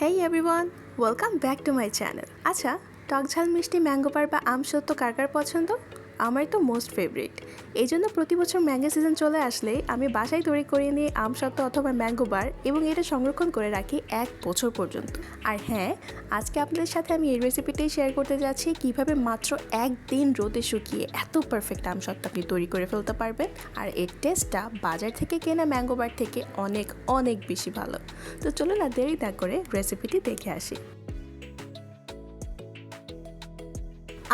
Hey everyone welcome back to my channel আচ্ছা টকঝাল মিষ্টি ম্যাঙ্গো পার বা আম সত্য কার কার পছন্দ? আমার তো মোস্ট ফেভারিট এই জন্য প্রতি বছর ম্যাঙ্গো সিজন চলে আসলে আমি বাসায় তৈরি করে নিয়ে আম সত্ত্ব অথবা ম্যাঙ্গো বার এবং এটা সংরক্ষণ করে রাখি এক বছর পর্যন্ত। আর হ্যাঁ আজকে আপনাদের সাথে আমি এই রেসিপিটাই শেয়ার করতে যাচ্ছি, কীভাবে মাত্র একদিন রোদে শুকিয়ে এত পারফেক্ট আম সত্ত্ব আপনি তৈরি করে ফেলতে পারবেন। আর এর টেস্টটা বাজার থেকে কেনা ম্যাঙ্গো বার থেকে অনেক অনেক বেশি ভালো। তো চলুন না দেরি না করে রেসিপিটি দেখে আসি।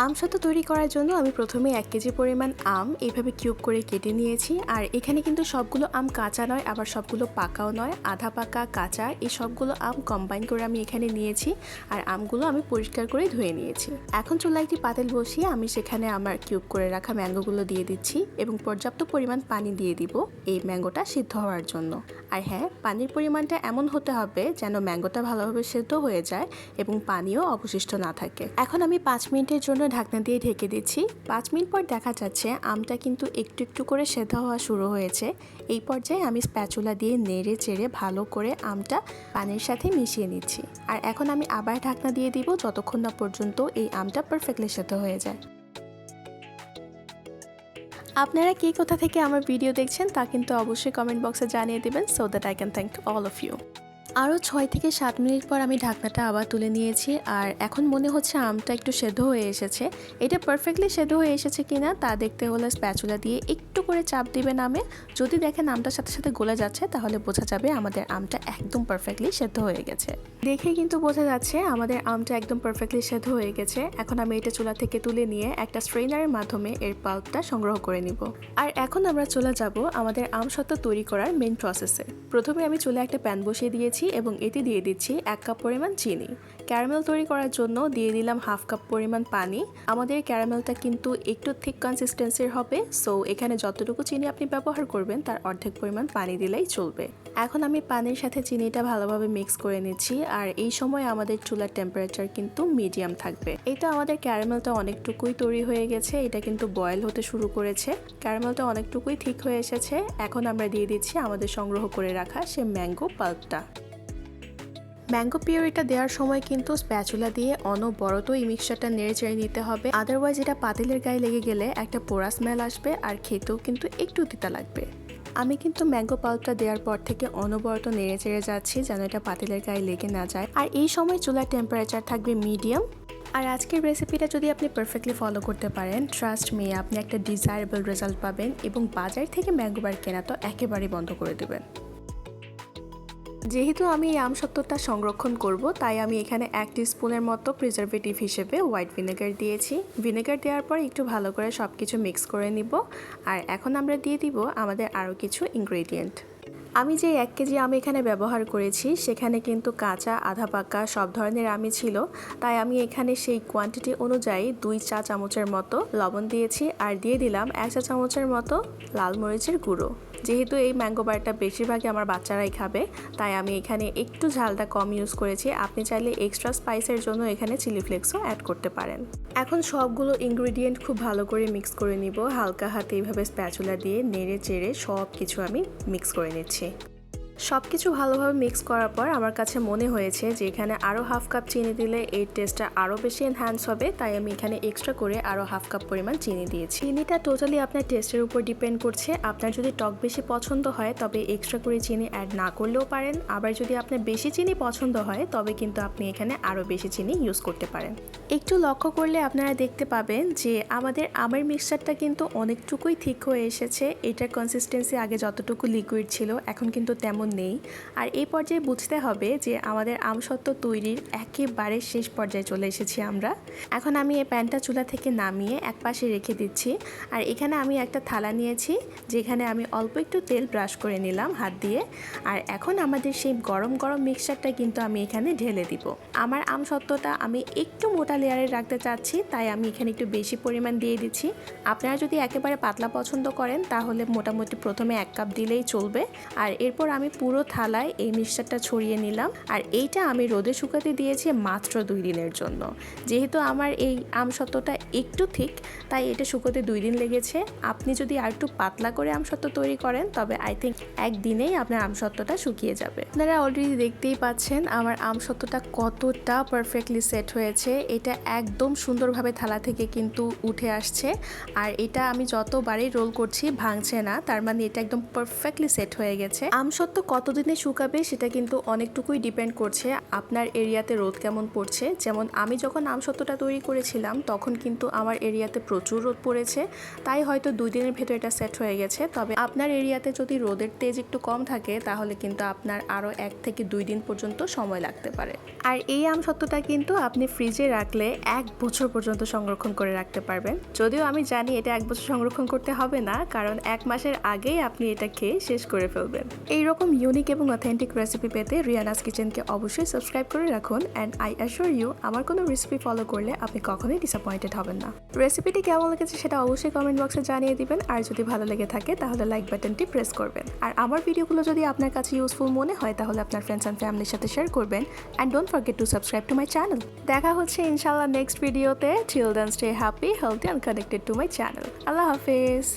আম সত্ত্ব তৈরি করার জন্য আমি প্রথমে এক কেজি পরিমাণ আম এইভাবে কিউব করে কেটে নিয়েছি। আর এখানে কিন্তু সবগুলো আম কাঁচা নয়, আবার সবগুলো পাকাও নয়। আধা পাকা, কাঁচা, এই সবগুলো আম কম্বাইন করে আমি এখানে নিয়েছি। আর আমগুলো আমি পরিষ্কার করে ধুয়ে নিয়েছি। এখন চুলা একটি পাতিল বসিয়ে আমি সেখানে আমার কিউব করে রাখা ম্যাঙ্গোগুলো দিয়ে দিচ্ছি এবং পর্যাপ্ত পরিমাণ পানি দিয়ে দিব এই ম্যাঙ্গোটা সিদ্ধ হওয়ার জন্য। আর হ্যাঁ পানির পরিমাণটা এমন হতে হবে যেন ম্যাঙ্গোটা ভালোভাবে সেদ্ধ হয়ে যায় এবং পানিও অবশিষ্ট না থাকে। এখন আমি পাঁচ মিনিটের জন্য ঢাকনা দিয়ে ঢেকে দিচ্ছি। পাঁচ মিনিট পর দেখা যাচ্ছে আমটা কিন্তু একটু একটু করে সেদ্ধ হওয়া শুরু হয়েছে। এই পর্যায়ে আমি স্প্যাচুলা দিয়ে নেড়ে চেড়ে ভালো করে আমটা পানির সাথে মিশিয়ে নিচ্ছি। আর এখন আমি আবার ঢাকনা দিয়ে দিব যতক্ষণ না পর্যন্ত এই আমটা পারফেক্টলি সেদ্ধ হয়ে যায়। আপনারা কে কোথা থেকে আমার ভিডিও দেখছেন তা কিন্তু অবশ্যই কমেন্ট বক্সে জানিয়ে দেবেন। So that I can thank all of you আরও ছয় থেকে সাত মিনিট পর আমি ঢাকনাটা আবার তুলে নিয়েছি আর এখন মনে হচ্ছে আমটা একটু সেদ্ধ হয়ে এসেছে। এটা পারফেক্টলি সেদ্ধ হয়ে এসেছে কিনা তা দেখতে হলে স্প্যাচুলা দিয়ে একটু করে চাপ দিবেন আমে। যদি দেখেন আমটার সাথে সাথে গলে যাচ্ছে, তাহলে বোঝা যাবে আমাদের আমটা একদম পারফেক্টলি সেদ্ধ হয়ে গেছে। দেখে কিন্তু বোঝা যাচ্ছে আমাদের আমটা একদম পারফেক্টলি সেদ্ধ হয়ে গেছে। এখন আমি এটা চুলা থেকে তুলে নিয়ে একটা স্ট্রেনারের মাধ্যমে এর পাল্পটা সংগ্রহ করে নিব। আর এখন আমরা চলে যাব আমাদের আম সত্ত্ব তৈরি করার মেন প্রসেসে প্রথমে আমি চুলে একটা প্যান বসিয়ে দিয়েছি। এবং এতে দিয়ে দিচ্ছি এক কাপ পরিমাণ চিনি। ক্যারামেল তৈরি করার জন্য দিয়ে দিলাম হাফ কাপ পরিমাণ পানি। আমাদের ক্যারামেলটা কিন্তু একটু থিক কনসিস্টেন্সির হবে সো এখানে যতটুকু চিনি আপনি ব্যবহার করবেন, তার অর্ধেক পরিমাণ পানি দিলেই চলবে। এখন আমি পানির সাথে চিনিটা ভালোভাবে মিক্স করে নিচ্ছি, আর এই সময় আমাদের চুলার টেম্পারেচার কিন্তু মিডিয়াম থাকবে। এটা আমাদের ক্যারামেলটা অনেকটুকুই তৈরি হয়ে গেছে, এটা কিন্তু বয়েল হতে শুরু করেছে। ক্যারামেলটা অনেকটুকুই ঠিক হয়ে এসেছে, এখন আমরা দিয়ে দিচ্ছি আমাদের সংগ্রহ করে রাখা সে ম্যাঙ্গো পাল্পটা ম্যাঙ্গো পিওরিটা দেওয়ার সময় কিন্তু স্প্যাচুলা দিয়ে অনবরত এই মিক্সচারটা নেড়ে চেড়ে নিতে হবে। আদারওয়াইজ এটা পাতিলের গায়ে লেগে গেলে একটা পোড়া স্মেল আসবে আর খেতেও কিন্তু একটু তিতা লাগবে। আমি কিন্তু ম্যাঙ্গো পাল্পটা দেওয়ার পর থেকে অনবরত নেড়ে চেড়ে যাচ্ছি যেন এটা পাতিলের গায়ে লেগে না যায়। আর এই সময় চুলার টেম্পারেচার থাকবে মিডিয়াম আর আজকের রেসিপিটা যদি আপনি পারফেক্টলি ফলো করতে পারেন ট্রাস্ট মে আপনি একটা ডিজায়ারেবল রেজাল্ট পাবেন এবং বাজার থেকে ম্যাঙ্গো বার কেনা তো একেবারেই বন্ধ করে দেবেন। যেহেতু আমি এই আমসত্ত্বটা সংরক্ষণ করব, তাই আমি এখানে এক স্পুনের মতো প্রিজারভেটিভ হিসেবে হোয়াইট ভিনেগার দিয়েছি। ভিনেগার দেওয়ার পর একটু ভালো করে সব কিছু মিক্স করে নিব। আর এখন আমরা দিয়ে দিব আমাদের আরও কিছু ইনগ্রেডিয়েন্ট আমি যে এক কেজি আম এখানে ব্যবহার করেছি, সেখানে কিন্তু কাঁচা, আধা পাকা সব ধরনের আমি ছিল। তাই আমি এখানে সেই কোয়ান্টিটি অনুযায়ী দুই চা চামচের মতো লবণ দিয়েছি। আর দিয়ে দিলাম এক চা চামচের মতো লাল মরিচের গুঁড়ো। যেহেতু এই ম্যাঙ্গো বারটা বেশিরভাগই আমার বাচ্চারাই খাবে, তাই আমি এখানে একটু ঝালটা কম ইউজ করেছি। আপনি চাইলে এক্সট্রা স্পাইসের জন্য এখানে চিলি ফ্লেক্সও অ্যাড করতে পারেন। এখন সবগুলো ইনগ্রিডিয়েন্ট খুব ভালো করে মিক্স করে নিব। হালকা হাতে এইভাবে স্প্যাচুলা দিয়ে নেড়ে চেড়ে সব কিছু আমি মিক্স করে নিচ্ছি। সব কিছু ভালোভাবে মিক্স করার পর আমার কাছে মনে হয়েছে যে এখানে আরও হাফ কাপ চিনি দিলে এই টেস্টটা আরও বেশি এনহ্যান্স হবে, তাই আমি এখানে এক্সট্রা করে আরও হাফ কাপ পরিমাণ চিনি দিয়েছি। চিনিটা টোটালি আপনার টেস্টের উপর ডিপেন্ড করছে। আপনার যদি টক বেশি পছন্দ হয়, তবে এক্সট্রা করে চিনি অ্যাড না করলেও পারেন। আবার যদি আপনার বেশি চিনি পছন্দ হয়, তবে কিন্তু আপনি এখানে আরও বেশি চিনি ইউজ করতে পারেন। একটু লক্ষ্য করলে আপনারা দেখতে পাবেন যে আমাদের আমের মিক্সচারটা কিন্তু অনেকটুকুই ঠিক হয়ে এসেছে। এটার কনসিস্টেন্সি আগে যতটুকু লিকুইড ছিল, এখন কিন্তু তেমন নেই। আর এই পর্যায়ে বুঝতে হবে যে আমাদের আমসত্ত্ব তৈরির একেবারে শেষ পর্যায়ে চলে এসেছি আমরা। এখন আমি এই প্যানটা চুলা থেকে নামিয়ে এক পাশে রেখে দিচ্ছি। আর এখানে আমি একটা থালা নিয়েছি, যেখানে আমি অল্প একটু তেল ব্রাশ করে নিলাম হাত দিয়ে। আর এখন আমাদের সেই গরম গরম মিক্সচারটা কিন্তু আমি এখানে ঢেলে দিব। আমার আমসত্ত্বটা আমি একটু মোটা লেয়ারে রাখতে চাচ্ছি, তাই আমি এখানে একটু বেশি পরিমাণ দিয়ে দিচ্ছি। আপনারা যদি একেবারে পাতলা পছন্দ করেন, তাহলে মোটামুটি প্রথমে এক কাপ দিলেই চলবে। আর এরপর আমি পুরো থালায় এই মিক্সচারটা ছড়িয়ে নিলাম। আর এইটা আমি রোদে শুকাতে দিয়েছি মাত্র দুই দিনের জন্য। যেহেতু আমার এই আমসত্ত্বটা একটু ঠিক, তাই এটা শুকোতে দুই দিন লেগেছে। আপনি যদি আর একটু পাতলা করে আমসত্ত্ব তৈরি করেন, তবে আই থিঙ্ক একদিনেই আপনার আমসত্ত্বটা শুকিয়ে যাবে। আপনারা অলরেডি দেখতেই পাচ্ছেন আমার আমসত্ত্বটা কতটা পারফেক্টলি সেট হয়েছে। এটা একদম সুন্দরভাবে থালা থেকে কিন্তু উঠে আসছে। আর এটা আমি যতবারই রোল করছি, ভাঙছে না। তার মানে এটা একদম পারফেক্টলি সেট হয়ে গেছে। আমসত্ত্ব কতদিনে শুকাবে সেটা কিন্তু অনেকটুকুই ডিপেন্ড করছে আপনার এরিয়াতে রোদ কেমন পড়ছে। যেমন আমি যখন আমসত্ত্বটা তৈরি করেছিলাম, তখন কিন্তু আমার এরিয়াতে প্রচুর রোদ পড়েছে। তাই হয়তো দুই দিনের ভেতর এটা সেট হয়ে গেছে। তবে আপনার এরিয়াতে যদি রোদের তেজ একটু কম থাকে, তাহলে কিন্তু আপনার আরও এক থেকে দুই দিন পর্যন্ত সময় লাগতে পারে। আর এই আমসত্ত্বটা কিন্তু আপনি ফ্রিজে রাখলে এক বছর পর্যন্ত সংরক্ষণ করে রাখতে পারবেন। যদিও আমি জানি এটা এক বছর সংরক্ষণ করতে হবে না, কারণ এক মাসের আগেই আপনি এটা খেয়ে শেষ করে ফেলবেন। এইরকম ইউনিক এবং অথেন্টিক রেসিপি পেতে রিয়ানাস কিচেনকে অবশ্যই সাবস্ক্রাইব করে রাখুন অ্যান্ড আই অ্যাশোর ইউ আমার কোনো রেসিপি ফলো করলে আপনি কখনোই ডিসঅ্যাপয়েন্টেড হবেন না। রেসিপিটি কেমন লেগেছে সেটা অবশ্যই কমেন্ট বক্সে জানিয়ে দিবেন, আর যদি ভালো লেগে থাকে তাহলে লাইক বাটনটি প্রেস করবেন। আর আমার ভিডিওগুলো যদি আপনার কাছে ইউজফুল মনে হয় তাহলে আপনার ফ্রেন্ডস অ্যান্ড ফ্যামিলির সাথে শেয়ার করবেন and don't forget to subscribe to my channel দেখা হচ্ছে ইনশাল্লাহ নেক্সট ভিডিওতে children stay happy healthy and connected to my channel Allah Hafiz.